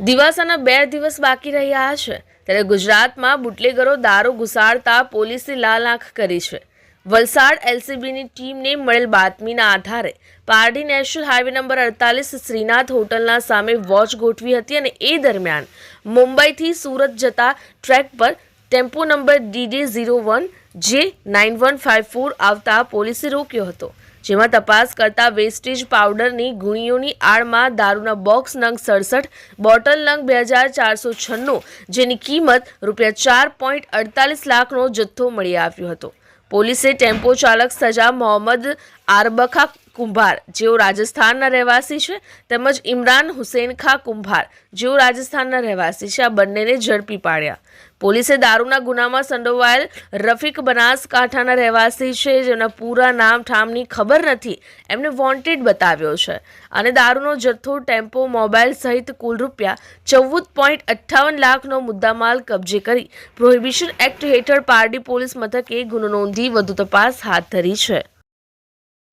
દિવાસાના બે દિવસ બાકી રહ્યા છે, ત્યારે ગુજરાતમાં બુટલેગરો દારૂ ઘુસાડતા પોલીસે લાલ આંખ કરી છે. વલસાડ એલસીબીની ટીમને મળેલ બાતમીના આધારે પારડી નેશનલ હાઈવે નંબર અડતાલીસ શ્રીનાથ હોટલના સામે વોચ ગોઠવી હતી અને એ દરમિયાન મુંબઈથી સુરત જતા ટ્રેક પર tempo number DD zero one J nine one five four આવતા પોલીસે રોક્યો હતો. જેમાં તપાસ કરતા વેસ્ટેજ પાવડરની ગુણીઓની આડમાં દારૂના બોક્સ નંગ સડસઠ, બોટલ નંગ બે હજાર ચારસો છન્નું, જેની કિંમત રૂપિયા ચાર પોઈન્ટ અડતાલીસ લાખનો જથ્થો મળી આવ્યો હતો. પોલીસે ટેમ્પો ચાલક સજા મોહમ્મદ આરબખા કુંભાર, જેઓ રાજસ્થાનના રહેવાસી છે, તેમજ ઇમરાન હુસેન ખા કુંભાર, જેઓ રાજસ્થાનના રહેવાસી છે. આ બંનેને ઝડપી પાડ્યા. પોલીસે દારૂના ગુનામાં સંડોવાયેલ રફીક બનાસકાંઠાના રહેવાસી છે, જેના પૂરા નામ ઠામની ખબર નથી, એમને વોન્ટેડ બતાવ્યો છે. અને દારૂનો જથ્થો, ટેમ્પો, મોબાઈલ સહિત કુલ રૂપિયા ચૌદ પોઈન્ટ અઠ્ઠાવન લાખનો મુદ્દામાલ કબજે કરી પ્રોહિબિશન એક્ટ હેઠળ પારડી પોલીસ મથકે ગુનો નોંધી વધુ તપાસ હાથ ધરી છે.